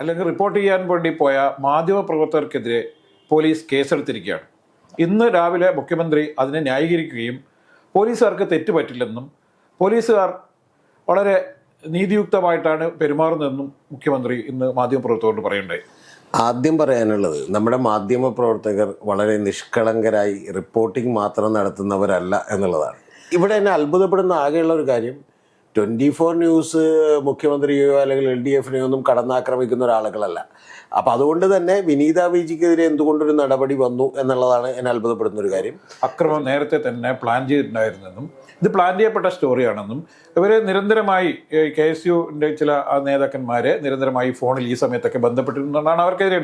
അല്ലെങ്കിൽ റിപ്പോർട്ട് ചെയ്യാൻ വേണ്ടി പോയ മാധ്യമപ്രവർത്തകർക്കെതിരെ പോലീസ് കേസെടുത്തിരിക്കുകയാണ്. ഇന്ന് രാവിലെ മുഖ്യമന്ത്രി അതിനെ ന്യായീകരിക്കുകയും പോലീസുകാർക്ക് തെറ്റ് പറ്റില്ലെന്നും പോലീസുകാർ വളരെ നീതിയുക്തമായിട്ടാണ് പെരുമാറുന്നതെന്നും മുഖ്യമന്ത്രി ഇന്ന് മാധ്യമപ്രവർത്തകരോട് പറയണ്ടായി ആദ്യം പറയാനുള്ളത് നമ്മുടെ മാധ്യമ പ്രവർത്തകർ വളരെ നിഷ്കളങ്കരായി റിപ്പോർട്ടിംഗ് മാത്രം നടത്തുന്നവരല്ല എന്നുള്ളതാണ്. ഇവിടെ എന്നെ അത്ഭുതപ്പെടുന്ന ആകെയുള്ള ഒരു കാര്യം ട്വന്റി ഫോർ ന്യൂസ് മുഖ്യമന്ത്രിയോ അല്ലെങ്കിൽ എൽ ഡി എഫിനെയോ ഒന്നും കടന്നാക്രമിക്കുന്ന ഒരാളുകളല്ല. അപ്പം അതുകൊണ്ട് തന്നെ വിനീത വിജിക്കെതിരെ എന്തുകൊണ്ടൊരു നടപടി വന്നു എന്നുള്ളതാണ് എന്നെ അത്ഭുതപ്പെടുന്ന ഒരു കാര്യം. അക്രമം നേരത്തെ തന്നെ പ്ലാൻ ചെയ്തിട്ടുണ്ടായിരുന്നെന്നും ഇത് പ്ലാൻ ചെയ്യപ്പെട്ട സ്റ്റോറിയാണെന്നും ഇവരെ നിരന്തരമായി കെ എസ് യുവിന്റെ ചില നേതാക്കന്മാരെ നിരന്തരമായി ഫോണിൽ ഈ സമയത്തൊക്കെ ബന്ധപ്പെട്ടിരുന്നതാണ് അവർക്കെതിരെ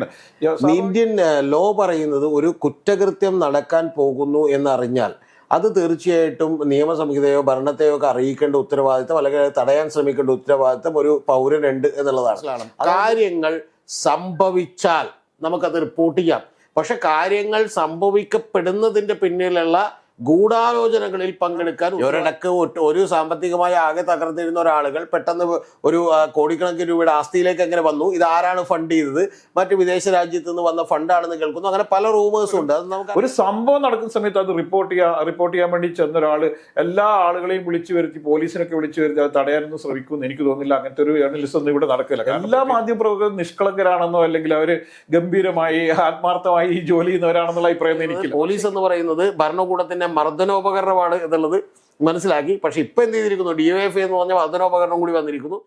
ഇന്ത്യൻ ലോ പറയുന്നത് ഒരു കുറ്റകൃത്യം നടക്കാൻ പോകുന്നു എന്നറിഞ്ഞാൽ അത് തീർച്ചയായിട്ടും നിയമസംഹിതയോ ഭരണത്തെയോ ഒക്കെ അറിയിക്കേണ്ട ഉത്തരവാദിത്തം അല്ലെങ്കിൽ തടയാൻ ശ്രമിക്കേണ്ട ഉത്തരവാദിത്തം ഒരു പൗരനുണ്ട് എന്നുള്ളതാണ്. കാര്യങ്ങൾ സംഭവിച്ചാൽ നമുക്കത് റിപ്പോർട്ട് ചെയ്യാം. പക്ഷെ കാര്യങ്ങൾ സംഭവിക്കപ്പെടുന്നതിന്റെ പിന്നിലുള്ള ഗൂഢാലോചനകളിൽ പങ്കെടുക്കാൻ ഒരിടക്ക് ഒരു സാമ്പത്തികമായി ആകെ തകർന്നിരുന്ന ഒരാളുകൾ പെട്ടെന്ന് ഒരു കോടിക്കണക്കിന് രൂപയുടെ ആസ്തിയിലേക്ക് എങ്ങനെ വന്നു? ഇത് ആരാണ് ഫണ്ട് ചെയ്തത്? മറ്റ് വിദേശ രാജ്യത്ത് നിന്ന് വന്ന ഫണ്ടാണെന്ന് കേൾക്കുന്നു. അങ്ങനെ പല റൂമേഴ്സും ഉണ്ട്. അത് നമുക്ക് ഒരു സംഭവം നടക്കുന്ന സമയത്ത് അത് റിപ്പോർട്ട് ചെയ്യാൻ റിപ്പോർട്ട് ചെയ്യാൻ വേണ്ടി ചെന്ന ഒരാൾ എല്ലാ ആളുകളെയും വിളിച്ചു വരുത്തി പോലീസിനൊക്കെ വിളിച്ചു വരുത്തി അത് തടയാനൊന്നും ശ്രമിക്കുമെന്ന് എനിക്ക് തോന്നുന്നില്ല. അങ്ങനത്തെ ഒരു ജേർണലിസ്റ്റ് ഒന്നും ഇവിടെ നടക്കില്ല. എല്ലാ മാധ്യമപ്രവർത്തകരും നിഷ്കളങ്കരാണെന്നോ അല്ലെങ്കിൽ അവർ ഗംഭീരമായി ആത്മാർത്ഥമായി ഈ ജോലി ചെയ്യുന്നവരാണെന്നുള്ള അഭിപ്രായം എനിക്ക് പോലീസ് എന്ന് പറയുന്നത് ഭരണകൂടത്തിന്റെ മർദ്ദനോപകരണമാണ് എന്നുള്ളത് മനസ്സിലാക്കി. പക്ഷെ ഇപ്പൊ എന്ത് ചെയ്തിരിക്കുന്നു? ഡി എഫ് എന്ന് പറഞ്ഞ മർദ്ദനോപകരണം കൂടി വന്നിരിക്കുന്നു.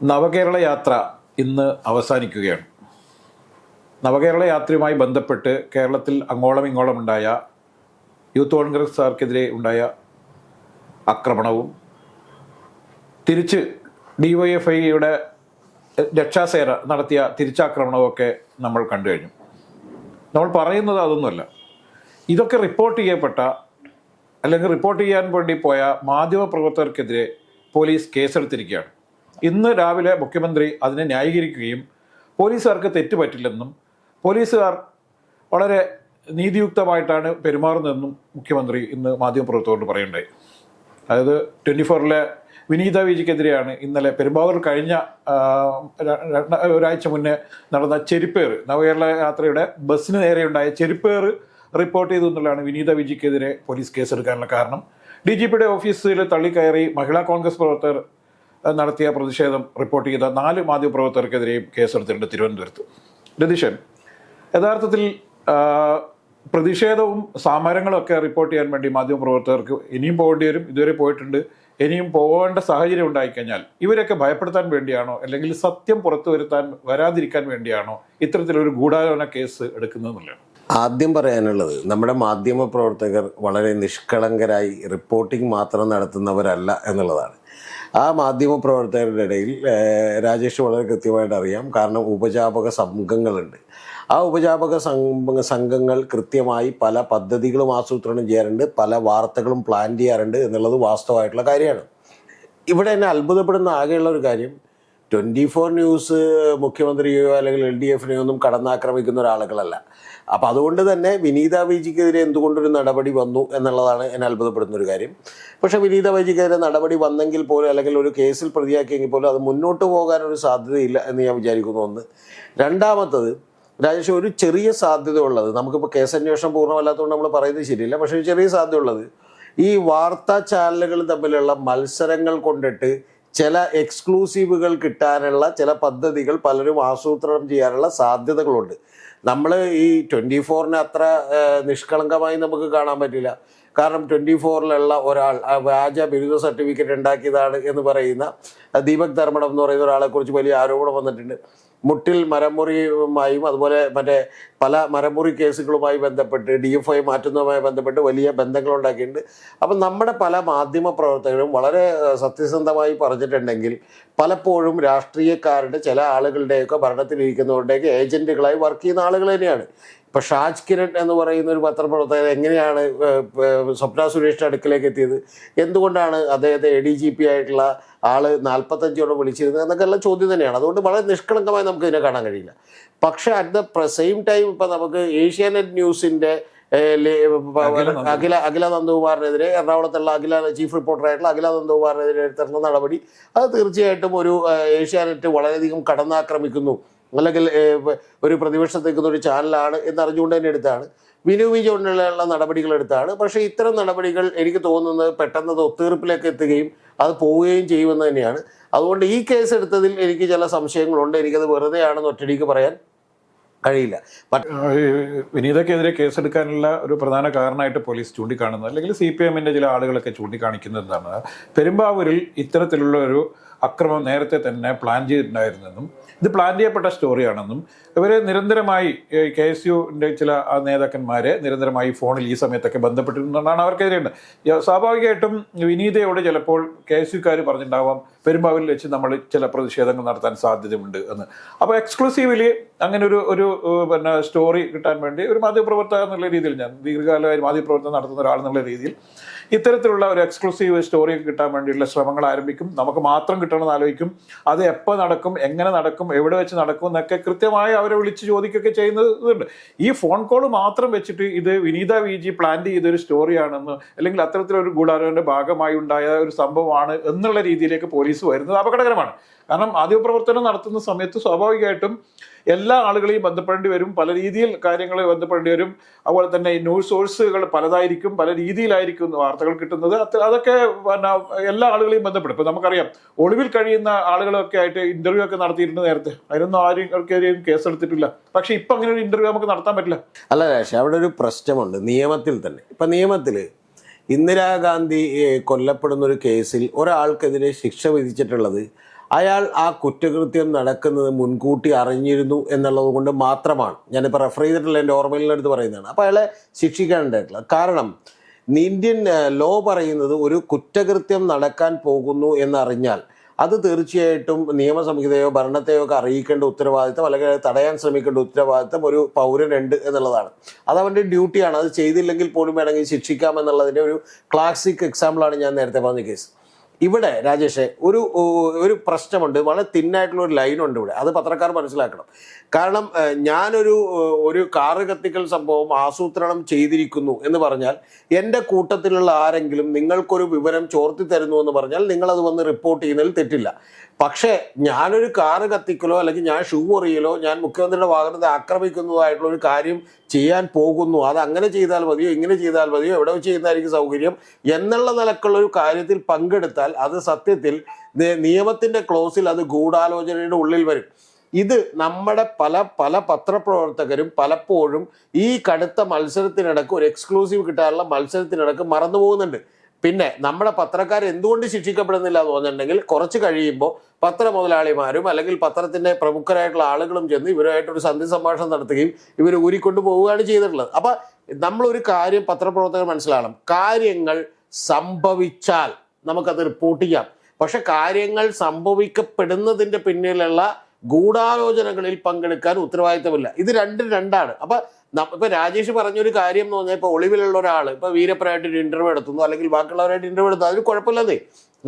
നവകേരള യാത്ര ഇന്ന് അവസാനിക്കുകയാണ്. നവകേരള യാത്രയുമായി ബന്ധപ്പെട്ട് കേരളത്തിൽ അങ്ങോളം ഇങ്ങോളം ഉണ്ടായ യൂത്ത് കോൺഗ്രസ് സാർക്കെതിരെ ഉണ്ടായ ആക്രമണവും തിരിച്ച് ഡിവൈഎഫ്ഐയുടെ രക്ഷാസേന നടത്തിയ തിരിച്ചാക്രമണമൊക്കെ നമ്മൾ കണ്ടു കഴിഞ്ഞു. നമ്മൾ പറയുന്നത് അതൊന്നുമല്ല. ഇതൊക്കെ റിപ്പോർട്ട് ചെയ്യപ്പെട്ട അല്ലെങ്കിൽ റിപ്പോർട്ട് ചെയ്യാൻ വേണ്ടി പോയ മാധ്യമപ്രവർത്തകർക്കെതിരെ പോലീസ് കേസെടുത്തിരിക്കുകയാണ്. ഇന്ന് രാവിലെ മുഖ്യമന്ത്രി അതിനെ ന്യായീകരിക്കുകയും പോലീസുകാർക്ക് തെറ്റ് പറ്റില്ലെന്നും പോലീസുകാർ വളരെ നീതിയുക്തമായിട്ടാണ് പെരുമാറുന്നതെന്നും മുഖ്യമന്ത്രി ഇന്ന് മാധ്യമപ്രവർത്തകരോട് പറയുണ്ടായി അതായത് ട്വന്റി ഫോറിലെ വിനീത വിജിക്കെതിരെയാണ് ഇന്നലെ പെരുമ്പാവൂർ കഴിഞ്ഞ ഒരാഴ്ച മുന്നേ നടന്ന ചെരിപ്പേറ് നവകേരള യാത്രയുടെ ബസ്സിന് നേരെയുണ്ടായ ചെരിപ്പേറ് റിപ്പോർട്ട് ചെയ്തു എന്നുള്ളതാണ് വിനീത വിജിക്കെതിരെ പോലീസ് കേസെടുക്കാനുള്ള കാരണം. ഡി ജി പിയുടെ ഓഫീസിൽ തള്ളിക്കയറി മഹിളാ കോൺഗ്രസ് പ്രവർത്തകർ നടത്തിയ പ്രതിഷേധം റിപ്പോർട്ട് ചെയ്ത നാല് മാധ്യമപ്രവർത്തകർക്കെതിരെയും കേസെടുത്തിട്ടുണ്ട് തിരുവനന്തപുരത്ത്. രതീഷൻ യഥാർത്ഥത്തിൽ പ്രതിഷേധവും സമരങ്ങളും ഒക്കെ റിപ്പോർട്ട് ചെയ്യാൻ വേണ്ടി മാധ്യമപ്രവർത്തകർക്ക് ഇനിയും പോകേണ്ടി വരും. ഇതുവരെ പോയിട്ടുണ്ട്. ഇനിയും പോകേണ്ട സാഹചര്യം ഉണ്ടായിക്കഴിഞ്ഞാൽ ഇവരൊക്കെ ഭയപ്പെടുത്താൻ വേണ്ടിയാണോ? അല്ലെങ്കിൽ സത്യം പുറത്തു വരുത്താൻ വരാതിരിക്കാൻ വേണ്ടിയാണോ? ഇത്തരത്തിലൊരു ഗൂഢാലോചന കേസ് എടുക്കുന്നതെന്നുള്ളതാണ് ആദ്യം പറയാനുള്ളത് നമ്മുടെ മാധ്യമ പ്രവർത്തകർ വളരെ നിഷ്കളങ്കരായി റിപ്പോർട്ടിംഗ് മാത്രം നടത്തുന്നവരല്ല എന്നുള്ളതാണ്. ആ മാധ്യമ പ്രവർത്തകരുടെ ഇടയിൽ രാജേഷ് വളരെ കൃത്യമായിട്ട് അറിയാം കാരണം ഉപജാപക സംഘങ്ങളുണ്ട്. ആ ഉപജാപക സംഘ സംഘങ്ങൾ കൃത്യമായി പല പദ്ധതികളും ആസൂത്രണം ചെയ്യാറുണ്ട് പല വാർത്തകളും പ്ലാൻ ചെയ്യാറുണ്ട് എന്നുള്ളത് വാസ്തവമായിട്ടുള്ള കാര്യമാണ്. ഇവിടെ എന്നെ അത്ഭുതപ്പെടുന്ന ആകെയുള്ള ഒരു കാര്യം ട്വന്റി ഫോർ ന്യൂസ് മുഖ്യമന്ത്രിയോ അല്ലെങ്കിൽ എൽ ഡി എഫിനെയോ ഒന്നും കടന്നാക്രമിക്കുന്ന ഒരാളുകളല്ല. അപ്പോൾ അതുകൊണ്ട് തന്നെ വിനീത വിജിക്കെതിരെ എന്തുകൊണ്ടൊരു നടപടി വന്നു എന്നുള്ളതാണ് എന്നെ അത്ഭുതപ്പെടുന്ന ഒരു കാര്യം. പക്ഷേ വിനീത വിജിക്കെതിരെ നടപടി വന്നെങ്കിൽ പോലും അല്ലെങ്കിൽ ഒരു കേസിൽ പ്രതിയാക്കിയെങ്കിൽ പോലും അത് മുന്നോട്ട് പോകാനൊരു സാധ്യതയില്ല എന്ന് ഞാൻ വിചാരിക്കുന്നു ഒന്ന്. രണ്ടാമത്തത് രാജേഷ് ഒരു ചെറിയ സാധ്യത ഉള്ളത് നമുക്കിപ്പോൾ കേസന്വേഷണം പൂർണമല്ലാത്തതുകൊണ്ട് നമ്മൾ പറയുന്നത് ശരിയല്ല. പക്ഷേ ഒരു ചെറിയ സാധ്യത ഉള്ളത് ഈ വാർത്താ ചാനലുകൾ തമ്മിലുള്ള മത്സരങ്ങൾ കൊണ്ടിട്ട് ചില എക്സ്ക്ലൂസീവുകൾ കിട്ടാനുള്ള ചില പദ്ധതികൾ പലരും ആസൂത്രണം ചെയ്യാനുള്ള സാധ്യതകളുണ്ട്. നമ്മൾ ഈ ട്വന്റി ഫോറിനെ അത്ര നിഷ്കളങ്കമായി നമുക്ക് കാണാൻ പറ്റില്ല. കാരണം ട്വന്റി ഫോറിലുള്ള ഒരാൾ വ്യാജ ബിരുദ സർട്ടിഫിക്കറ്റ് ഉണ്ടാക്കിയതാണ് എന്ന് പറയുന്ന ദീപക് ധർമ്മടം എന്ന് പറയുന്ന ഒരാളെക്കുറിച്ച് വലിയ ആരോപണം വന്നിട്ടുണ്ട്. മുട്ടിൽ മരമുറിയുമായും അതുപോലെ മറ്റേ പല മരമുറി കേസുകളുമായി ബന്ധപ്പെട്ട് ഡി എഫ് ഐ മാറ്റുന്നതുമായി ബന്ധപ്പെട്ട് വലിയ ബന്ധങ്ങളുണ്ടാക്കിയിട്ടുണ്ട് അപ്പം നമ്മുടെ പല മാധ്യമ പ്രവർത്തകരും വളരെ സത്യസന്ധമായി പറഞ്ഞിട്ടുണ്ടെങ്കിൽ പലപ്പോഴും രാഷ്ട്രീയക്കാരുടെ ചില ആളുകളുടെയൊക്കെ ഭരണത്തിലിരിക്കുന്നവരുടെയൊക്കെ ഏജന്റുകളായി വർക്ക് ചെയ്യുന്ന ആളുകൾ തന്നെയാണ്. ഇപ്പൊ ഷാജ് കിരൺ എന്ന് പറയുന്ന ഒരു പത്രപ്രവർത്തകൻ എങ്ങനെയാണ് സ്വപ്ന സുരേഷിന്റെ അടുക്കലേക്ക് എത്തിയത്? എന്തുകൊണ്ടാണ് അദ്ദേഹത്തെ എ ഡി ജി പി ആയിട്ടുള്ള ആൾ നാൽപ്പത്തഞ്ചോടെ വിളിച്ചിരുന്നത് എന്നൊക്കെ എല്ലാം ചോദ്യം തന്നെയാണ്. അതുകൊണ്ട് വളരെ നിഷ്കളങ്കമായി നമുക്ക് ഇതിനെ കാണാൻ കഴിയില്ല. പക്ഷെ അറ്റ് ദ സെയിം ടൈം ഇപ്പം നമുക്ക് ഏഷ്യാനെറ്റ് ന്യൂസിന്റെ. അഖില അഖില നന്ദകുമാറിനെതിരെ എറണാകുളത്തുള്ള അഖില ചീഫ് റിപ്പോർട്ടറായിട്ടുള്ള അഖില നന്ദകുമാറിനെതിരെ എടുത്തിട്ടുള്ള നടപടി അത് തീർച്ചയായിട്ടും ഒരു ഏഷ്യാനെറ്റ് വളരെയധികം കടന്നാക്രമിക്കുന്നു. അല്ലെങ്കിൽ ഒരു പ്രതിപക്ഷത്ത് നിൽക്കുന്ന ഒരു ചാനലാണ് എന്നറിഞ്ഞുകൊണ്ട് തന്നെ എടുത്താണ്. വിനു വിജയനുള്ള നടപടികൾ എടുത്താണ്. പക്ഷേ ഇത്തരം നടപടികൾ എനിക്ക് തോന്നുന്നത് പെട്ടെന്ന് അത് ഒത്തീർപ്പിലേക്ക് എത്തുകയും അത് പോവുകയും ചെയ്യുമെന്ന് തന്നെയാണ്. അതുകൊണ്ട് ഈ കേസ് എടുത്തതിൽ എനിക്ക് ചില സംശയങ്ങളുണ്ട്. എനിക്കത് വെറുതെ ആണെന്ന് ഒറ്റടിക്ക് പറയാൻ കഴിയില്ല. വിനീതക്കെതിരെ കേസെടുക്കാനുള്ള ഒരു പ്രധാന കാരണമായിട്ട് പോലീസ് ചൂണ്ടിക്കാണുന്നത് അല്ലെങ്കിൽ സി പി എമ്മിന്റെ ചില ആളുകളൊക്കെ ചൂണ്ടിക്കാണിക്കുന്നത് എന്താണ് പെരുമ്പാവൂരിൽ ഇത്തരത്തിലുള്ള ഒരു അക്രമം നേരത്തെ തന്നെ പ്ലാൻ ചെയ്തിട്ടുണ്ടായിരുന്നെന്നും ഇത് പ്ലാൻ ചെയ്യപ്പെട്ട സ്റ്റോറിയാണെന്നും ഇവരെ നിരന്തരമായി കെ എസ് യുവിന്റെ ചില നേതാക്കന്മാരെ നിരന്തരമായി ഫോണിൽ ഈ സമയത്തൊക്കെ ബന്ധപ്പെട്ടിരുന്നതാണ് അവർക്കെതിരെയുണ്ട് യ- സ്വാഭാവികമായിട്ടും വിനീതയോട് ചിലപ്പോൾ കെ എസ് യുക്കാർ പറഞ്ഞിട്ടുണ്ടാവാം പെരുമ്പാവൂരിൽ വെച്ച് നമ്മൾ ചില പ്രതിഷേധങ്ങൾ നടത്താൻ സാധ്യതയുണ്ട് എന്ന്. അപ്പോൾ എക്സ്ക്ലൂസീവ്ലി അങ്ങനെ ഒരു ഒരു പിന്നെ സ്റ്റോറി കിട്ടാൻ വേണ്ടി ഒരു മാധ്യമപ്രവർത്തക എന്നുള്ള രീതിയിൽ ഞാൻ ദീർഘകാലമായി മാധ്യമപ്രവർത്തനം നടത്തുന്ന ഒരാൾ എന്നുള്ള രീതിയിൽ ഇത്തരത്തിലുള്ള ഒരു എക്സ്ക്ലൂസീവ് സ്റ്റോറി കിട്ടാൻ വേണ്ടിയുള്ള ശ്രമങ്ങൾ ആരംഭിക്കും. നമുക്ക് മാത്രം കിട്ടണമെന്ന് ആലോചിക്കും. അത് എപ്പോൾ നടക്കും എങ്ങനെ നടക്കും എവിടെ വെച്ച് നടക്കും എന്നൊക്കെ കൃത്യമായി അവരെ വിളിച്ച് ചോദിക്കുകയൊക്കെ ചെയ്യുന്നതുണ്ട് ഈ ഫോൺ കോൾ മാത്രം വെച്ചിട്ട് ഇത് വിനീത വി ജി പ്ലാൻ ചെയ്തൊരു സ്റ്റോറിയാണെന്ന് അല്ലെങ്കിൽ അത്തരത്തിലൊരു ഗൂഢാലോചനയുടെ ഭാഗമായി ഉണ്ടായ ഒരു സംഭവമാണ് എന്നുള്ള രീതിയിലേക്ക് പോലീസ് വരുന്നത് അപകടകരമാണ്. കാരണം മാധ്യമപ്രവർത്തനം നടത്തുന്ന സമയത്ത് സ്വാഭാവികമായിട്ടും എല്ലാ ആളുകളെയും ബന്ധപ്പെടേണ്ടി വരും പല രീതിയിൽ കാര്യങ്ങൾ ബന്ധപ്പെടേണ്ടി വരും. അതുപോലെ തന്നെ ന്യൂസ് സോഴ്സുകൾ പലതായിരിക്കും പല രീതിയിലായിരിക്കും വാർത്തകൾ കിട്ടുന്നത്. അത് അതൊക്കെ പിന്നെ എല്ലാ ആളുകളെയും ബന്ധപ്പെടും. ഇപ്പം നമുക്കറിയാം ഒളിവിൽ കഴിയുന്ന ആളുകളൊക്കെ ആയിട്ട് ഇന്റർവ്യൂ ഒക്കെ നടത്തിയിരുന്നു നേരത്തെ. അതിനൊന്നും ആരും കേസ് എടുത്തിട്ടില്ല. പക്ഷെ ഇപ്പം അങ്ങനെ ഒരു ഇന്റർവ്യൂ നമുക്ക് നടത്താൻ പറ്റില്ല. അല്ല രാശ അവിടെ ഒരു പ്രശ്നമുണ്ട്. നിയമത്തിൽ തന്നെ. ഇപ്പം നിയമത്തിൽ ഇന്ദിരാഗാന്ധി കൊല്ലപ്പെടുന്ന ഒരു കേസിൽ ഒരാൾക്കെതിരെ ശിക്ഷ വിധിച്ചിട്ടുള്ളത് അയാൾ ആ കുറ്റകൃത്യം നടക്കുന്നത് മുൻകൂട്ടി അറിഞ്ഞിരുന്നു എന്നുള്ളത് കൊണ്ട് മാത്രമാണ്. ഞാനിപ്പോൾ റെഫർ ചെയ്തിട്ടുള്ള എന്റെ ഓർമ്മയിലെടുത്ത് പറയുന്നതാണ്. അപ്പോൾ അയാളെ ശിക്ഷിക്കാനുണ്ടായിട്ടുള്ളത് കാരണം ഇന്ത്യൻ ലോ പറയുന്നത് ഒരു കുറ്റകൃത്യം നടക്കാൻ പോകുന്നു എന്നറിഞ്ഞാൽ അത് തീർച്ചയായിട്ടും നിയമസംഹിതയോ ഭരണത്തെയോ ഒക്കെ അറിയിക്കേണ്ട ഉത്തരവാദിത്തം അല്ലെങ്കിൽ തടയാൻ ശ്രമിക്കേണ്ട ഉത്തരവാദിത്തം ഒരു പൗരനുണ്ട് എന്നുള്ളതാണ്. അത് അവന്റെ ഡ്യൂട്ടിയാണ് അത് ചെയ്തില്ലെങ്കിൽ പോലും വേണമെങ്കിൽ ശിക്ഷിക്കാം എന്നുള്ളതിന്റെ ഒരു ക്ലാസിക് എക്സാമ്പിളാണ് ഞാൻ നേരത്തെ പറഞ്ഞ കേസ് ഇവിടെ രാജേഷെ ഒരു ഒരു പ്രശ്നമുണ്ട്. വളരെ തിന്നായിട്ടുള്ള ഒരു ലൈനുണ്ട് ഇവിടെ. അത് പത്രക്കാർ മനസ്സിലാക്കണം. കാരണം ഞാനൊരു ഒരു കാറ് കത്തിക്കൽ സംഭവം ആസൂത്രണം ചെയ്തിരിക്കുന്നു എന്ന് പറഞ്ഞാൽ എന്റെ കൂട്ടത്തിലുള്ള ആരെങ്കിലും നിങ്ങൾക്കൊരു വിവരം ചോർത്തി തരുന്നു എന്ന് പറഞ്ഞാൽ നിങ്ങളത് വന്ന് റിപ്പോർട്ട് ചെയ്യുന്നതിൽ തെറ്റില്ല. പക്ഷേ ഞാനൊരു കാറ് കത്തിക്കലോ അല്ലെങ്കിൽ ഞാൻ ഷൂ എറിയലോ ഞാൻ മുഖ്യമന്ത്രിയുടെ വാഹനത്തെ ആക്രമിക്കുന്നതായിട്ടുള്ള ഒരു കാര്യം ചെയ്യാൻ പോകുന്നു. അത് അങ്ങനെ ചെയ്താൽ മതിയോ ഇങ്ങനെ ചെയ്താൽ മതിയോ എവിടെ വെച്ച് ചെയ്യുന്നതായിരിക്കും സൗകര്യം എന്നുള്ള നിലക്കുള്ള ഒരു കാര്യത്തിൽ പങ്കെടുത്താൽ അത് സത്യത്തിൽ നിയമത്തിന്റെ ക്ലോസിൽ അത് ഗൂഢാലോചനയുടെ ഉള്ളിൽ വരും. ഇത് നമ്മുടെ പല പല പത്രപ്രവർത്തകരും പലപ്പോഴും ഈ കടുത്ത മത്സരത്തിനിടക്ക് ഒരു എക്സ്ക്ലൂസീവ് കിട്ടാനുള്ള മത്സരത്തിനിടക്ക് മറന്നു പോകുന്നുണ്ട്. പിന്നെ നമ്മുടെ പത്രക്കാർ എന്തുകൊണ്ട് ശിക്ഷിക്കപ്പെടുന്നില്ല എന്ന് തോന്നുന്നുണ്ടെങ്കിൽ കുറച്ച് കഴിയുമ്പോൾ പത്ര മുതലാളിമാരും അല്ലെങ്കിൽ പത്രത്തിന്റെ പ്രമുഖരായിട്ടുള്ള ആളുകളും ചെന്ന് ഇവരുമായിട്ടൊരു സന്ധി സംഭാഷണം നടത്തുകയും ഇവർ ഊരിക്കൊണ്ട് പോവുകയാണ് ചെയ്തിട്ടുള്ളത്. അപ്പൊ നമ്മളൊരു കാര്യം പത്രപ്രവർത്തകർ മനസ്സിലാകണം. കാര്യങ്ങൾ സംഭവിച്ചാൽ നമുക്കത് റിപ്പോർട്ട് ചെയ്യാം. പക്ഷെ കാര്യങ്ങൾ സംഭവിക്കപ്പെടുന്നതിന്റെ പിന്നിലുള്ള ഗൂഢാലോചനകളിൽ പങ്കെടുക്കാൻ ഉത്തരവാദിത്തമില്ല. ഇത് രണ്ടും രണ്ടാണ്. അപ്പൊ ഇപ്പൊ രാജേഷ് പറഞ്ഞൊരു കാര്യം എന്ന് പറഞ്ഞാൽ ഇപ്പൊ ഒളിവിലുള്ള ഒരാൾ ഇപ്പൊ വീരപ്പനായിട്ട് ഒരു ഇന്റർവ്യൂ എടുത്തുന്നു അല്ലെങ്കിൽ ബാക്കിയുള്ളവരായിട്ട് ഇന്റർവ്യൂ എടുത്തു അതിന് കുഴപ്പമില്ലെന്നേ.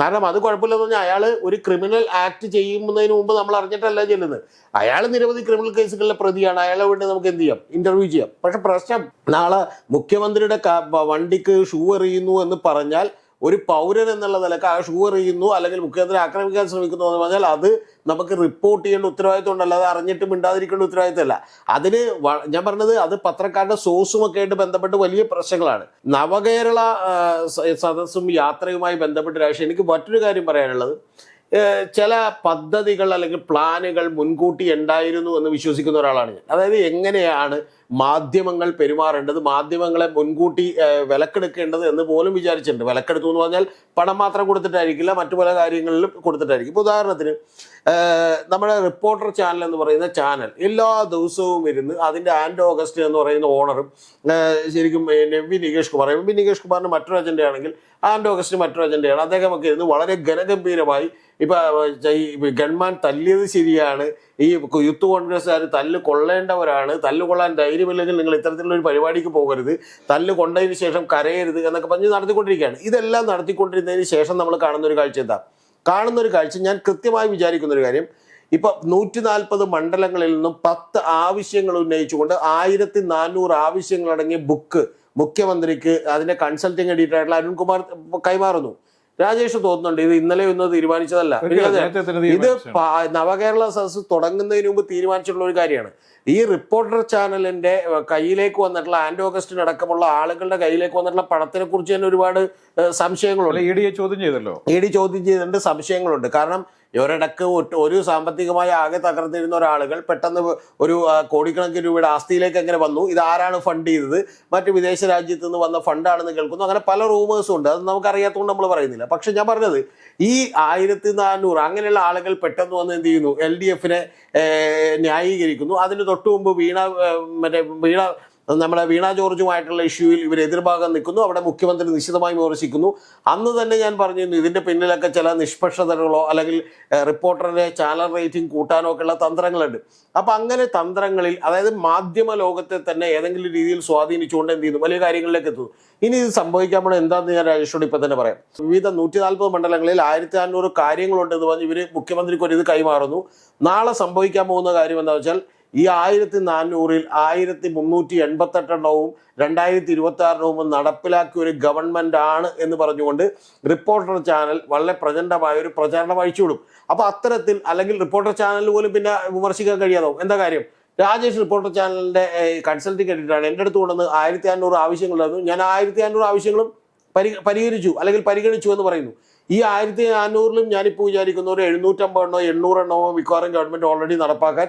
കാരണം അത് കുഴപ്പമില്ലെന്ന് പറഞ്ഞാൽ അയാൾ ഒരു ക്രിമിനൽ ആക്ട് ചെയ്യുന്നതിന് മുമ്പ് നമ്മൾ അറിഞ്ഞിട്ടല്ല ചെല്ലുന്നത് അയാൾ നിരവധി ക്രിമിനൽ കേസുകളിലെ പ്രതിയാണ്. അയാളെ വേണ്ടി നമുക്ക് എന്ത് ചെയ്യാം? ഇന്റർവ്യൂ ചെയ്യാം. പക്ഷെ പ്രശ്നം നാളെ മുഖ്യമന്ത്രിയുടെ വണ്ടിക്ക് ഷൂ എറിയുന്നു എന്ന് പറഞ്ഞാൽ ഒരു പൗരൻ എന്നുള്ള നിലയ്ക്ക് ആ ഷൂ എറിയുന്നു അല്ലെങ്കിൽ മുഖ്യമന്ത്രി ആക്രമിക്കാൻ ശ്രമിക്കുന്നു എന്ന് പറഞ്ഞാൽ അത് നമുക്ക് റിപ്പോർട്ട് ചെയ്യേണ്ട ഉത്തരവാദിത്വം ഉണ്ടല്ലോ അത് അറിഞ്ഞിട്ട് മിണ്ടാതിരിക്കേണ്ട ഉത്തരവാദിത്തമല്ല അതിന് ഞാൻ പറഞ്ഞത് അത് പത്രക്കാരുടെ സോഴ്സും ഒക്കെ ആയിട്ട് ബന്ധപ്പെട്ട് വലിയ പ്രശ്നങ്ങളാണ്. നവകേരള സദസ്സും യാത്രയുമായി ബന്ധപ്പെട്ട് രാഷ്ട്രീയം. എനിക്ക് മറ്റൊരു കാര്യം പറയാനുള്ളത്. ചില പദ്ധതികൾ അല്ലെങ്കിൽ പ്ലാനുകൾ മുൻകൂട്ടി ഉണ്ടായിരുന്നു എന്ന് വിശ്വസിക്കുന്ന ഒരാളാണ് ഞാൻ. അതായത് എങ്ങനെയാണ് മാധ്യമങ്ങൾ പെരുമാറേണ്ടത് മാധ്യമങ്ങളെ മുൻകൂട്ടി വിലക്കെടുക്കേണ്ടത് എന്ന് പോലും വിചാരിച്ചിട്ടുണ്ട്. വിലക്കെടുത്തു എന്ന് പറഞ്ഞാൽ പണം മാത്രം കൊടുത്തിട്ടായിരിക്കില്ല മറ്റു പല കാര്യങ്ങളിലും കൊടുത്തിട്ടായിരിക്കും. ഇപ്പോൾ ഉദാഹരണത്തിന് നമ്മുടെ റിപ്പോർട്ടർ ചാനൽ എന്ന് പറയുന്ന ചാനൽ എല്ലാ ദിവസവും ഇരുന്ന് അതിന്റെ ആൻഡ് ഓഗസ്റ്റ് എന്ന് പറയുന്ന ഓണറും ശരിക്കും V Nikesh Kumar. M V Nikesh കുമാറിന് മറ്റൊരു അജണ്ടയാണെങ്കിൽ ആൻഡ് ഓഗസ്റ്റ് മറ്റൊരു അജണ്ടയാണ് അദ്ദേഹമൊക്കെ ഇരുന്ന് വളരെ ഘനഗംഭീരമായി ഇപ്പൊ ഈ ഗൺമാൻ തല്ലിയത് ശരിയാണ്. ഈ യൂത്ത് കോൺഗ്രസ്സുകാർ തല്ല് കൊള്ളേണ്ടവരാണ്. തല്ല് കൊള്ളാൻ ധൈര്യമില്ലെങ്കിൽ നിങ്ങൾ ഇത്തരത്തിലുള്ള ഒരു പരിപാടിക്ക് പോകരുത്. തല്ല് കൊണ്ടതിന് ശേഷം കരയരുത് എന്നൊക്കെ പറഞ്ഞ് നടത്തിക്കൊണ്ടിരിക്കുകയാണ്. ഇതെല്ലാം നടത്തിക്കൊണ്ടിരുന്നതിന് ശേഷം നമ്മൾ കാണുന്ന ഒരു കാഴ്ച എന്താ? കാണുന്ന ഒരു കാഴ്ച ഞാൻ കൃത്യമായി വിചാരിക്കുന്നൊരു കാര്യം. ഇപ്പൊ നൂറ്റി നാൽപ്പത് മണ്ഡലങ്ങളിൽ നിന്നും പത്ത് ആവശ്യങ്ങൾ ഉന്നയിച്ചുകൊണ്ട് ആയിരത്തി നാനൂറ് ആവശ്യങ്ങളടങ്ങിയ ബുക്ക് മുഖ്യമന്ത്രിക്ക് അതിന്റെ കൺസൾട്ടിംഗ് എഡിറ്റർ ആയിട്ടുള്ള അരുൺകുമാർ കൈമാറുന്നു. രാജേഷ് തോന്നുന്നുണ്ട്. ഇത് ഇന്നലെ ഒന്ന് തീരുമാനിച്ചതല്ല. ഇത് നവകേരള സദസ് തുടങ്ങുന്നതിന് മുമ്പ് തീരുമാനിച്ചിട്ടുള്ള ഒരു കാര്യമാണ്. ഈ റിപ്പോർട്ടർ ചാനലിന്റെ കയ്യിലേക്ക് വന്നിട്ടുള്ള ആൻഡ് ഓഗസ്റ്റിന് അടക്കമുള്ള ആളുകളുടെ കയ്യിലേക്ക് വന്നിട്ടുള്ള പണത്തിനെ കുറിച്ച് തന്നെ ഒരുപാട് സംശയങ്ങളുണ്ട്. ഇ ഡി ചോദ്യം ചെയ്തല്ലോ. ഇ ഡി ചോദ്യം ചെയ്തിട്ടുണ്ട് സംശയങ്ങളുണ്ട്. കാരണം ഒറ്റ- ഒരു സാമ്പത്തികമായി ആകെ തകർന്നിരുന്ന ഒരാളുകൾ പെട്ടെന്ന് ഒരു കോടിക്കണക്കിന് രൂപയുടെ ആസ്തിയിലേക്ക് എങ്ങനെ വന്നു? ഇത് ആരാണ് ഫണ്ട് ചെയ്തത്? മറ്റ് വിദേശ രാജ്യത്ത് നിന്ന് വന്ന ഫണ്ടാണെന്ന് കേൾക്കുന്നു. അങ്ങനെ പല റൂമേഴ്സും ഉണ്ട്. അത് നമുക്കറിയാത്തതുകൊണ്ട് നമ്മൾ പറയുന്നില്ല. പക്ഷെ ഞാൻ പറഞ്ഞത് ഈ ആയിരത്തി നാനൂറ് അങ്ങനെയുള്ള ആളുകൾ പെട്ടെന്ന് വന്ന് എന്ത് ചെയ്യുന്നു? എൽ ഡി എഫിനെ ന്യായീകരിക്കുന്നു. അതിന് തൊട്ടു മുമ്പ് വീണ മറ്റേ വീണ നമ്മുടെ വീണ ജോർജുമായിട്ടുള്ള ഇഷ്യൂവിൽ ഇവർ എതിർഭാഗം നിൽക്കുന്നു. അവിടെ മുഖ്യമന്ത്രി നിശിതമായി വിമർശിക്കുന്നു. അന്ന് തന്നെ ഞാൻ പറഞ്ഞിരുന്നു ഇതിന്റെ പിന്നിലൊക്കെ ചില നിഷ്പക്ഷതകളോ അല്ലെങ്കിൽ റിപ്പോർട്ടറിന്റെ ചാനൽ റേറ്റിംഗ് കൂട്ടാനോ ഒക്കെ ഉള്ള തന്ത്രങ്ങളുണ്ട്. അപ്പൊ അങ്ങനെ തന്ത്രങ്ങളിൽ അതായത് മാധ്യമ ലോകത്തെ തന്നെ ഏതെങ്കിലും രീതിയിൽ സ്വാധീനിച്ചുകൊണ്ട് എന്ത് ചെയ്യുന്നു? വലിയ കാര്യങ്ങളിലേക്ക് എത്തുന്നു. ഇനി ഇത് സംഭവിക്കാൻ പോണ എന്താണെന്ന് ഞാൻ രാജേഷോട് ഇപ്പൊ തന്നെ പറയാം. വിവിധ നൂറ്റി നാൽപ്പത് മണ്ഡലങ്ങളിൽ ആയിരത്തി അഞ്ഞൂറ് കാര്യങ്ങളുണ്ടെന്ന് പറഞ്ഞ് ഇവർ മുഖ്യമന്ത്രിക്ക് ഒരു ഇത് കൈമാറുന്നു. നാളെ സംഭവിക്കാൻ പോകുന്ന കാര്യം എന്താ വെച്ചാൽ ഈ ആയിരത്തി നാനൂറിൽ ആയിരത്തി മുന്നൂറ്റി എൺപത്തെട്ടെണ്ണവും രണ്ടായിരത്തി ഇരുപത്തി നടപ്പിലാക്കിയ ഒരു ഗവൺമെന്റ് ആണ് എന്ന് പറഞ്ഞുകൊണ്ട് റിപ്പോർട്ടർ ചാനൽ വളരെ പ്രചണ്ഡമായ ഒരു പ്രചാരണം അഴിച്ചുവിടും. അപ്പോൾ അത്തരത്തിൽ അല്ലെങ്കിൽ റിപ്പോർട്ടർ ചാനൽ പോലും പിന്നെ വിമർശിക്കാൻ കഴിയാതാവും എന്താ കാര്യം? രാജേഷ് റിപ്പോർട്ടർ ചാനലിന്റെ കൺസൾട്ടിങ് എഡിറ്ററാണ് എന്റെ അടുത്ത് കൊണ്ടുവന്ന് ആയിരത്തി അഞ്ഞൂറ് ആവശ്യങ്ങളുണ്ടായിരുന്നു ഞാൻ ആയിരത്തി അഞ്ഞൂറ് ആവശ്യങ്ങളും പരി പരിഹരിച്ചു അല്ലെങ്കിൽ പരിഗണിച്ചു എന്ന് പറയുന്നു. ഈ ആയിരത്തി നാനൂറിലും ഞാനിപ്പോൾ വിചാരിക്കുന്ന ഒരു എഴുന്നൂറ്റമ്പതെണ്ണോ എണ്ണൂറെണ്ണോ മിക്കവാറും ഗവൺമെന്റ് ഓൾറെഡി നടപ്പാക്കാൻ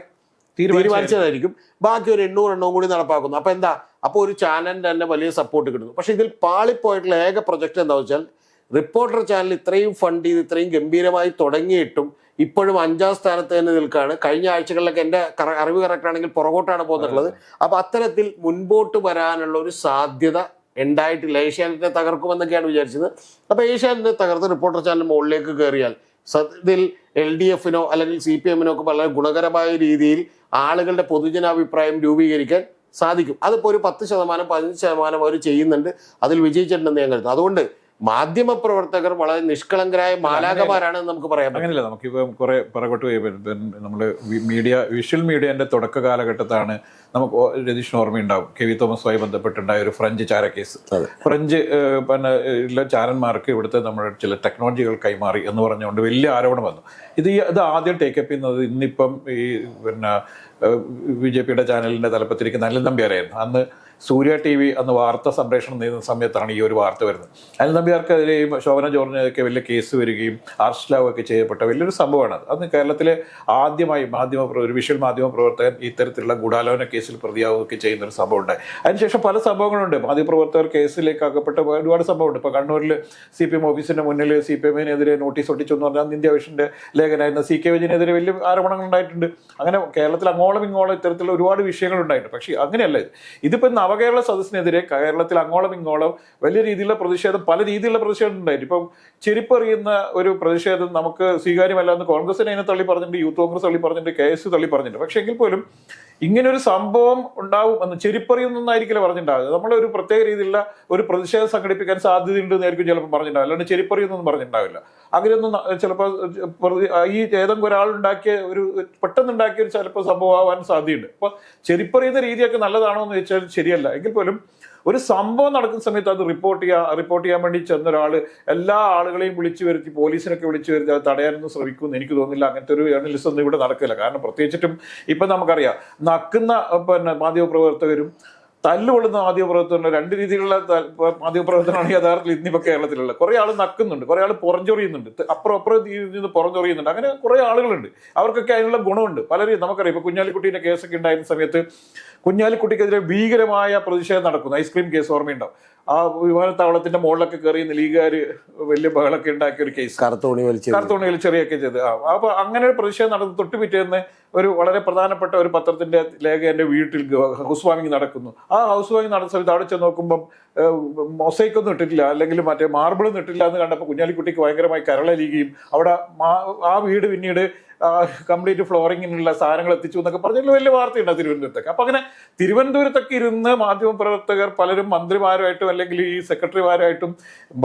തീരുമാനിച്ചതായിരിക്കും. ബാക്കി ഒരു എണ്ണൂറ് എണ്ണവും കൂടി നടപ്പാക്കുന്നു. അപ്പൊ എന്താ? അപ്പോൾ ഒരു ചാനലിന് തന്നെ വലിയ സപ്പോർട്ട് കിട്ടുന്നു. പക്ഷെ ഇതിൽ പാളിപ്പോയിട്ടുള്ള ഏക പ്രൊജക്ട് എന്താ വെച്ചാൽ റിപ്പോർട്ടർ ചാനൽ ഇത്രയും ഫണ്ട് ചെയ്ത് ഇത്രയും ഗംഭീരമായി തുടങ്ങിയിട്ടും ഇപ്പോഴും അഞ്ചാം സ്ഥാനത്ത് തന്നെ നിൽക്കുകയാണ്. കഴിഞ്ഞ ആഴ്ചകളിലൊക്കെ എന്റെ അറിവ് കറക്റ്റ് ആണെങ്കിൽ പുറകോട്ടാണ് പോകുന്നുള്ളത് അപ്പൊ അത്തരത്തിൽ മുൻപോട്ട് വരാനുള്ള ഒരു സാധ്യത ഉണ്ടായിട്ടില്ല. ഏഷ്യാനെറ്റിനെ തകർക്കുമെന്നൊക്കെയാണ് വിചാരിച്ചത്. അപ്പൊ ഏഷ്യാനെറ്റിനെ തകർത്ത് റിപ്പോർട്ടർ ചാനൽ മുകളിലേക്ക് കയറിയാൽ സത്യത്തിൽ എൽ ഡി എഫിനോ അല്ലെങ്കിൽ സി പി എമ്മിനോ ഒക്കെ വളരെ ഗുണകരമായ രീതിയിൽ ആളുകളുടെ പൊതുജനാഭിപ്രായം രൂപീകരിക്കാൻ സാധിക്കും. അതിപ്പോൾ ഒരു പത്ത് ശതമാനം പതിനഞ്ച് ശതമാനം അവർ ചെയ്യുന്നുണ്ട്. അതിൽ വിജയിച്ചിട്ടുണ്ടെന്ന് ഞാൻ കരുതുന്നു. അതുകൊണ്ട് മാധ്യമ പ്രവർത്തകർ വളരെ നിഷ്കളങ്കരായ മാലാകമാരാണ് നമുക്ക് പറയാൻ അങ്ങനെയല്ല നമുക്കിപ്പം കുറെ പിറകോട്ട് പോയി നമ്മൾ മീഡിയ വിഷ്വൽ മീഡിയന്റെ തുടക്ക കാലഘട്ടത്താണ് നമുക്ക് രതീഷ് രതീഷിന് ഓർമ്മയുണ്ടാവും. കെ വി തോമസുമായി ബന്ധപ്പെട്ടുണ്ടായ ഒരു ഫ്രഞ്ച് ചാര കേസ്. ഫ്രഞ്ച് പിന്നെ ഉള്ള ചാരന്മാർക്ക് ഇവിടുത്തെ നമ്മുടെ ചില ടെക്നോളജികൾ കൈമാറി എന്ന് പറഞ്ഞുകൊണ്ട് വലിയ ആരോപണം വന്നു. ഇത് ഇത് ആദ്യം ടേക്കപ്പ് ചെയ്യുന്നത് ഇന്നിപ്പം ഈ പിന്നെ ബി ജെ പിയുടെ ചാനലിന്റെ തലപ്പത്തിരിക്കുന്ന അനിൽ നമ്പ്യാരായിരുന്നു. അന്ന് സൂര്യ ടി വി അന്ന് വാർത്ത സംപ്രേഷണം ചെയ്യുന്ന സമയത്താണ് ഈ ഒരു വാർത്ത വരുന്നത്. അനിൽ നമ്പ്യാർക്കെതിരെയും ശോഭന ജോർജിനെതിരെയൊക്കെ വലിയ കേസ് വരികയും ഒക്കെ ചെയ്യപ്പെട്ട വലിയൊരു സംഭവമാണ് അന്ന് കേരളത്തിലെ ആദ്യമായി മാധ്യമ ഒരു വിഷ്വൽ മാധ്യമ പ്രവർത്തകൻ ഇത്തരത്തിലുള്ള ഗുഡാലോന കേസിൽ പ്രതിയാവുകയൊക്കെ ചെയ്യുന്ന ഒരു സംഭവം ഉണ്ടായി അതിനുശേഷം പല സംഭവങ്ങളുണ്ട്. മാധ്യമപ്രവർത്തകർ കേസിലേക്ക് ആക്കപ്പെട്ട ഒരുപാട് സംഭവമുണ്ട്. ഇപ്പോൾ കണ്ണൂരിൽ സി പി എം ഓഫീസിന്റെ മുന്നിൽ സി പി എമ്മിനെതിരെ നോട്ടീസ് ഒട്ടിച്ചു എന്ന് പറഞ്ഞാൽ ഇന്ത്യ വിഷന്റെ ലേഖനായിരുന്ന. സി കെ വിജയനെതിരെ വലിയ ആരോപണങ്ങൾ ഉണ്ടായിട്ടുണ്ട്. അങ്ങനെ കേരളത്തിൽ അങ്ങോളം ഇങ്ങോളം ഇത്തരത്തിലുള്ള ഒരുപാട് വിഷയങ്ങൾ ഉണ്ടായിട്ടുണ്ട്. പക്ഷേ അങ്ങനെയല്ല ഇത്. ഇതിപ്പോൾ നവകേരള സദസ്സിനെതിരെ കേരളത്തിൽ അങ്ങോളം ഇങ്ങോളം വലിയ രീതിയിലുള്ള പ്രതിഷേധം പല രീതിയിലുള്ള പ്രതിഷേധം ഉണ്ടായിട്ട് ഇപ്പം ചെരിപ്പറിയുന്ന ഒരു പ്രതിഷേധം നമുക്ക് സ്വീകാര്യമല്ല എന്ന് കോൺഗ്രസിനെ അതിനെ തള്ളി പറഞ്ഞിട്ടുണ്ട് യൂത്ത് കോൺഗ്രസ് തള്ളി പറഞ്ഞിട്ടുണ്ട് കെ എസ് തള്ളി പറഞ്ഞിട്ടുണ്ട്. പക്ഷേ എങ്കിൽ പോലും ഇങ്ങനെ ഒരു സംഭവം ഉണ്ടാവും എന്ന് ചെരിപ്പറിയുന്നതായിരിക്കില്ല നമ്മൾ നമ്മളൊരു പ്രത്യേക രീതിയിലുള്ള ഒരു പ്രതിഷേധം സംഘടിപ്പിക്കാൻ സാധ്യതയുണ്ടെന്നായിരിക്കും ചിലപ്പോൾ പറഞ്ഞിട്ടുണ്ടാവില്ല അല്ലാണ്ട് ചെരിപ്പറിയൊന്നും പറഞ്ഞിട്ടുണ്ടാവില്ല. അങ്ങനെയൊന്നും ചിലപ്പോൾ ഈ ഏതെങ്കിലും ഒരാൾ ഉണ്ടാക്കിയ ഒരു പെട്ടെന്ന് ഉണ്ടാക്കിയ ഒരു ചിലപ്പോൾ സംഭവമാവാൻ സാധ്യതയുണ്ട്. അപ്പോൾ ചെരിപ്പറിയുന്ന രീതിയൊക്കെ നല്ലതാണോ എന്ന് ചോദിച്ചാൽ ശരിയല്ല. എങ്കിൽ പോലും ഒരു സംഭവം നടക്കുന്ന സമയത്ത് അത് റിപ്പോർട്ട് ചെയ്യാ റിപ്പോർട്ട് ചെയ്യാൻ വേണ്ടി ചെന്ന ഒരാൾ എല്ലാ ആളുകളെയും വിളിച്ചു വരുത്തി പോലീസിനൊക്കെ വിളിച്ചു വരുത്തി അത് തടയാനൊന്നും ശ്രമിക്കുമെന്ന് എനിക്ക് തോന്നുന്നില്ല. അങ്ങനത്തെ ഒരു ജേർണലിസ്റ്റ് ഒന്നും ഇവിടെ നടക്കില്ല. കാരണം പ്രത്യേകിച്ചിട്ടും ഇപ്പം നമുക്കറിയാം നക്കുന്ന പിന്നെ മാധ്യമപ്രവർത്തകരും തല്ലുകൊള്ളുന്ന മാധ്യമപ്രവർത്തനം രണ്ട് രീതിയിലുള്ള മാധ്യമപ്രവർത്തനമാണ് യഥാർത്ഥത്തിൽ ഇന്നിപ്പോൾ കേരളത്തിലുള്ളത്. കുറേ ആൾ നക്കുന്നുണ്ട്. കുറേ ആൾ പുറഞ്ചൊറിയുന്നുണ്ട്. അപ്പുറം അപ്പുറം നിന്ന് പുറഞ്ചൊറിയുന്നുണ്ട്. അങ്ങനെ കുറേ ആളുകളുണ്ട്. അവർക്കൊക്കെ അതിനുള്ള ഗുണമുണ്ട്. പലരും നമുക്കറിയാം. ഇപ്പോൾ കുഞ്ഞാലിക്കുട്ടീന്റെ കേസൊക്കെ ഉണ്ടായിരുന്ന സമയത്ത് കുഞ്ഞാലിക്കുട്ടിക്കെതിരെ ഭീകരമായ പ്രതിഷേധം നടക്കുന്നു. ഐസ്ക്രീം കേസ് ഓർമ്മയുണ്ടാവും ആ വിമാനത്താവളത്തിന്റെ മുകളിലൊക്കെ കയറി ലീഗുകാർ വലിയ ബഹളൊക്കെ ഉണ്ടാക്കിയ ഒരു കേസ് കറുത്തോണി വലിച്ചു കറുത്തോണി വലിച്ചെറിയൊക്കെ ചെയ്ത് ആ അപ്പൊ അങ്ങനെ ഒരു പ്രതിഷേധം നടന്ന് തൊട്ട് പിറ്റേന്ന് ഒരു വളരെ പ്രധാനപ്പെട്ട ഒരു പത്രത്തിന്റെ ലേഖ എന്റെ വീട്ടിൽ ഹൗസ് വാമിങ് നടക്കുന്നു. ആ ഹൗസ് വാമിങ് നടന്ന സമയത്ത് അവിടെ ചെന്ന് നോക്കുമ്പം മൊസൈക്ക് ഒന്നും ഇട്ടിട്ടില്ല. അല്ലെങ്കിൽ മറ്റേ മാർബിളൊന്നും ഇട്ടില്ല എന്ന് കണ്ടപ്പോൾ കുഞ്ഞാലിക്കുട്ടിക്ക് ഭയങ്കരമായി കരളലിയുകയും അവിടെ ആ വീട് പിന്നീട് കംപ്ലീറ്റ് ഫ്ലോറിങ്ങിനുള്ള സാധനങ്ങൾ എത്തിച്ചു എന്നൊക്കെ പറഞ്ഞിട്ട് വലിയ വാർത്തയുണ്ട് തിരുവനന്തപുരത്തൊക്കെ. അപ്പൊ അങ്ങനെ തിരുവനന്തപുരത്തൊക്കെ ഇരുന്ന് മാധ്യമപ്രവർത്തകർ പലരും മന്ത്രിമാരുമായിട്ടും അല്ലെങ്കിൽ ഈ സെക്രട്ടറിമാരായിട്ടും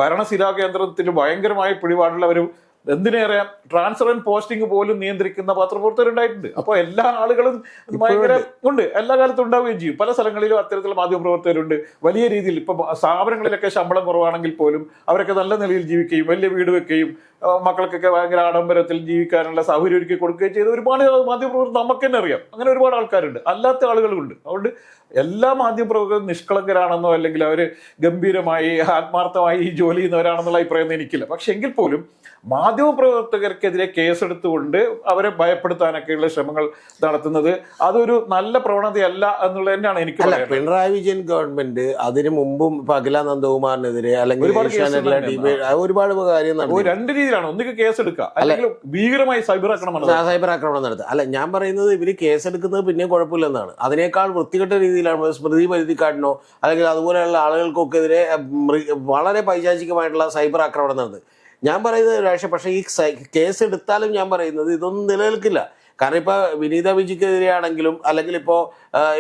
ഭരണസിരാ കേന്ദ്രത്തിൽ ഭയങ്കരമായ പിടിപാടുള്ളവരും എന്തിനേറെ ട്രാൻസ്ഫർ ആൻഡ് പോസ്റ്റിംഗ് പോലും നിയന്ത്രിക്കുന്ന പത്രപ്രവർത്തകരുണ്ടായിട്ടുണ്ട്. അപ്പോൾ എല്ലാ ആളുകളും ഭയങ്കര ഉണ്ട്. എല്ലാ കാലത്തും ഉണ്ടാവുകയും ചെയ്യും. പല സ്ഥലങ്ങളിലും അത്തരത്തിലുള്ള മാധ്യമപ്രവർത്തകരുണ്ട്. വലിയ രീതിയിൽ ഇപ്പം സ്ഥാപനങ്ങളിലൊക്കെ ശമ്പളം കുറവാണെങ്കിൽ പോലും അവരൊക്കെ നല്ല നിലയിൽ ജീവിക്കുകയും വലിയ വീട് വെക്കുകയും മക്കൾക്കൊക്കെ ഭയങ്കര ആഡംബരത്തിൽ ജീവിക്കാനുള്ള സൗകര്യം ഒരുക്കി കൊടുക്കുകയും ചെയ്ത് ഒരുപാട് മാധ്യമപ്രവർത്തകർ നമുക്ക് തന്നെ അറിയാം. അങ്ങനെ ഒരുപാട് ആൾക്കാരുണ്ട്. അല്ലാത്ത ആളുകളുണ്ട് അതുകൊണ്ട് എല്ലാ മാധ്യമപ്രവർത്തകരും നിഷ്കളങ്കരാണെന്നോ അല്ലെങ്കിൽ അവർ ഗംഭീരമായി ആത്മാർത്ഥമായി ജോലി ചെയ്യുന്നവരാണെന്നുള്ള അഭിപ്രായം എനിക്കില്ല. പക്ഷെ എങ്കിൽ പോലും മാധ്യമപ്രവർത്തകർക്കെതിരെ കേസെടുത്തുകൊണ്ട് അവരെ ഭയപ്പെടുത്താനൊക്കെയുള്ള ശ്രമങ്ങൾ നടത്തുന്നത് അതൊരു നല്ല പ്രവണതയല്ല എന്നുള്ളത് തന്നെയാണ് എനിക്ക് പിണറായി വിജയൻ ഗവൺമെന്റ് അതിനു മുമ്പും ഇപ്പൊ അഖില നന്ദകുമാറിനെതിരെ അല്ലെങ്കിൽ ഒരുപാട് കാര്യം രണ്ട് രീതിയിലാണ്. ഒന്നിക്ക് കേസെടുക്കുക അല്ലെങ്കിൽ ഭീകരമായി സൈബർ ആക്രമണം. സൈബർ ആക്രമണം നടത്തുക. അല്ല ഞാൻ പറയുന്നത് ഇവർ കേസെടുക്കുന്നത് പിന്നെ കുഴപ്പമില്ലെന്നാണ്. അതിനേക്കാൾ വൃത്തികെട്ട രീതിയിലാണ് സ്മൃതി പരിധിക്കാരനോ അല്ലെങ്കിൽ അതുപോലെയുള്ള ആളുകൾക്കൊക്കെ എതിരെ വളരെ പൈശാചികമായിട്ടുള്ള സൈബർ ആക്രമണം നടന്നത്. ഞാൻ പറയുന്നത് രാഷ്ട്രീയ പക്ഷേ ഈ കേസ് എടുത്താലും ഞാൻ പറയുന്നത് ഇതൊന്നും നിലനിൽക്കില്ല. കാരണം ഇപ്പോൾ വിനീത വിജിക്കെതിരെയാണെങ്കിലും അല്ലെങ്കിൽ ഇപ്പോൾ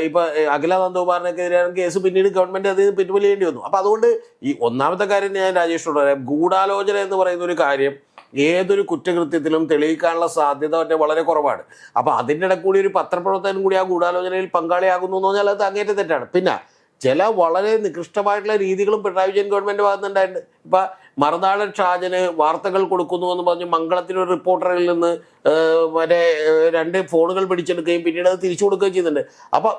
ഇപ്പോൾ അഖില നന്ദകുമാറിനെതിരെയാണെങ്കിൽ കേസ് പിന്നീട് ഗവൺമെന്റ് അത് പിൻവലിയേണ്ടി വന്നു. അപ്പോൾ അതുകൊണ്ട് ഈ ഒന്നാമത്തെ കാര്യം ഞാൻ രാജേഷിനോട് പറയാം. ഗൂഢാലോചന എന്ന് പറയുന്ന ഒരു കാര്യം ഏതൊരു കുറ്റകൃത്യത്തിലും തെളിയിക്കാനുള്ള സാധ്യത ഒറ്റ വളരെ കുറവാണ്. അപ്പൊ അതിന്റെ ഇടക്കൂടി ഒരു പത്രപ്രവർത്തകൻ കൂടി ആ ഗൂഢാലോചനയിൽ പങ്കാളിയാകുന്നു എന്ന് പറഞ്ഞാൽ അത് അങ്ങേറ്റം തെറ്റാണ്. പിന്നെ ചില വളരെ നികൃഷ്ടമായിട്ടുള്ള രീതികളും പിണറായി വിജയൻ ഗവൺമെന്റ് ഭാഗത്തുനിന്നുണ്ടായിട്ടുണ്ട്. ഇപ്പൊ മറുനാടൻ ഷാജന് വാർത്തകൾ കൊടുക്കുന്നു എന്ന് പറഞ്ഞ് മംഗളത്തിലൊരു റിപ്പോർട്ടറിൽ നിന്ന് മറ്റേ രണ്ട് ഫോണുകൾ പിടിച്ചെടുക്കുകയും പിന്നീട് അത് തിരിച്ചു കൊടുക്കുകയും ചെയ്യുന്നുണ്ട്. അപ്പൊ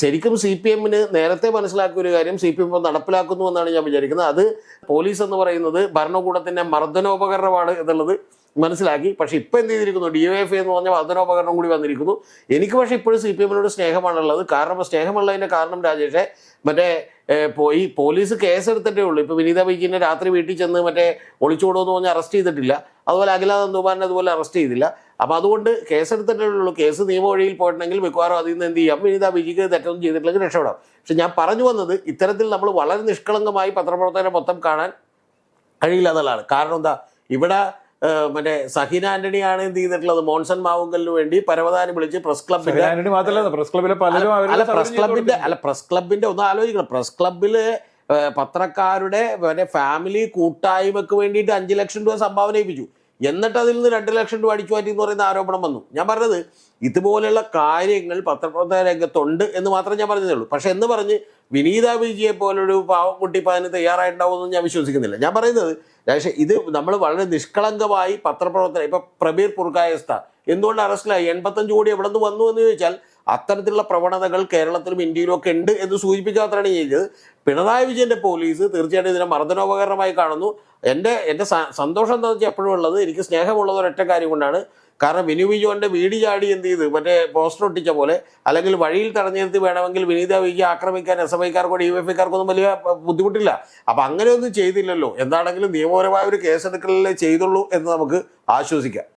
ശരിക്കും സി പി എമ്മിന് നേരത്തെ മനസ്സിലാക്കിയ ഒരു കാര്യം സി പി എം നടപ്പിലാക്കുന്നു എന്നാണ് ഞാൻ വിചാരിക്കുന്നത്. അത് പോലീസ് എന്ന് പറയുന്നത് ഭരണകൂടത്തിന്റെ മർദ്ദനോപകരണമാണ് എന്നുള്ളത് മനസ്സിലാക്കി. പക്ഷേ ഇപ്പൊ എന്ത് ചെയ്തിരിക്കുന്നു? ഡി എഫ് എന്ന് പറഞ്ഞ മർദ്ദനോപകരണം കൂടി വന്നിരിക്കുന്നു. എനിക്ക് പക്ഷേ ഇപ്പോഴും സി പി എമ്മിനോട് സ്നേഹമാണുള്ളത്. കാരണം സ്നേഹമുള്ളതിന്റെ കാരണം രാജേഷെ മറ്റേ പോയി പോലീസ് കേസെടുത്തിട്ടേ ഉള്ളൂ. ഇപ്പൊ വിനീത ബൈജിനെ രാത്രി വീട്ടിൽ ചെന്ന് മറ്റേ ഒളിച്ചോടുമെന്ന് പറഞ്ഞ് അറസ്റ്റ് ചെയ്തിട്ടില്ല. അതുപോലെ അഖില നന്ദുമാരനെ അതുപോലെ അറസ്റ്റ് ചെയ്തില്ല. അപ്പൊ അതുകൊണ്ട് കേസെടുത്തിട്ടേ ഉള്ളൂ. കേസ് നിയമ വഴിയിൽ പോയിട്ടുണ്ടെങ്കിൽ മിക്കവാറും അതിൽ നിന്ന് എന്ത് ചെയ്യാം? വിനീത ബിജിക്ക് തെറ്റൊന്നും ചെയ്തിട്ടില്ലെങ്കിൽ രക്ഷപ്പെടാം. പക്ഷെ ഞാൻ പറഞ്ഞു വന്നത് ഇത്തരത്തിൽ നമ്മൾ വളരെ നിഷ്കളങ്കമായി പത്രപ്രവർത്തകരെ മൊത്തം കാണാൻ കഴിയില്ല എന്നുള്ളതാണ്. കാരണം എന്താ? ഇവിടെ മറ്റേ സഹിന ആണ് എന്ത് ചെയ്തിട്ടുള്ളത്? മോൺസൺ മാവുങ്കലിന് വേണ്ടി പരവതാനി വിളിച്ച് പ്രസ് ക്ലബിന്റെ ആന്റണി പ്രസ് ക്ലബിലെ പലരും അല്ല പ്രസ് ക്ലബിന്റെ അല്ല പ്രസ് ക്ലബിന്റെ ഒന്ന് ആലോചിക്കണം. പ്രസ് ക്ലബിൽ പത്രക്കാരുടെ മറ്റേ ഫാമിലി കൂട്ടായ്മക്ക് വേണ്ടിയിട്ട് അഞ്ചു ലക്ഷം രൂപ സംഭാവന ഏൽപ്പിച്ചു. എന്നിട്ട് അതിൽ നിന്ന് രണ്ട് ലക്ഷം രൂപ അടിച്ചു മാറ്റി എന്ന് പറയുന്ന ആരോപണം വന്നു. ഞാൻ പറഞ്ഞത് ഇതുപോലെയുള്ള കാര്യങ്ങൾ പത്രപ്രവർത്തക രംഗത്തുണ്ട് എന്ന് മാത്രമേ ഞാൻ പറഞ്ഞതേ ഉള്ളൂ. പക്ഷെ എന്ന് പറഞ്ഞ് വിനീത വിജിയെ പോലൊരു പാവം കുട്ടി അതിന് തയ്യാറായിട്ടുണ്ടാവുമെന്ന് ഞാൻ വിശ്വസിക്കുന്നില്ല. ഞാൻ പറയുന്നത് പക്ഷേ ഇത് നമ്മൾ വളരെ നിഷ്കളങ്കമായി പത്രപ്രവർത്തനം ഇപ്പം പ്രബീർ പുർക്കായസ്ഥ എന്തുകൊണ്ട് അറസ്റ്റിലായി എൺപത്തഞ്ച് കോടി എവിടെ നിന്ന് വന്നു എന്ന് ചോദിച്ചാൽ അത്തരത്തിലുള്ള പ്രവണതകൾ കേരളത്തിലും ഇന്ത്യയിലും ഒക്കെ ഉണ്ട് എന്ന് സൂചിപ്പിക്കാത്തതാണ് ചെയ്തത് പിണറായി വിജയന്റെ പോലീസ് തീർച്ചയായിട്ടും ഇതിനെ മർദ്ദനോപകരണമായി കാണുന്നു. എന്റെ എന്റെ സന്തോഷം എന്താണെന്ന് വെച്ചാൽ എപ്പോഴും ഉള്ളത് എനിക്ക് സ്നേഹമുള്ളത് ഒരൊറ്റ കാര്യം കൊണ്ടാണ്. കാരണം വിനു വിജോന്റെ വീടി ചാടി എന്ത് ചെയ്ത്? മറ്റേ പോസ്റ്റർ ഒട്ടിച്ച പോലെ അല്ലെങ്കിൽ വഴിയിൽ തടഞ്ഞു നിർത്തി വേണമെങ്കിൽ വിനീത വിജയ ആക്രമിക്കാൻ എസ് എഫ് ഐക്കാർക്കോ ഡി എഫ് ഐക്കാർക്കൊന്നും വലിയ ബുദ്ധിമുട്ടില്ല. അപ്പൊ അങ്ങനെയൊന്നും ചെയ്തില്ലല്ലോ. എന്താണെങ്കിലും നിയമപരമായ ഒരു കേസെടുക്കലല്ലേ ചെയ്തുള്ളൂ എന്ന് നമുക്ക് ആശ്വസിക്കാം.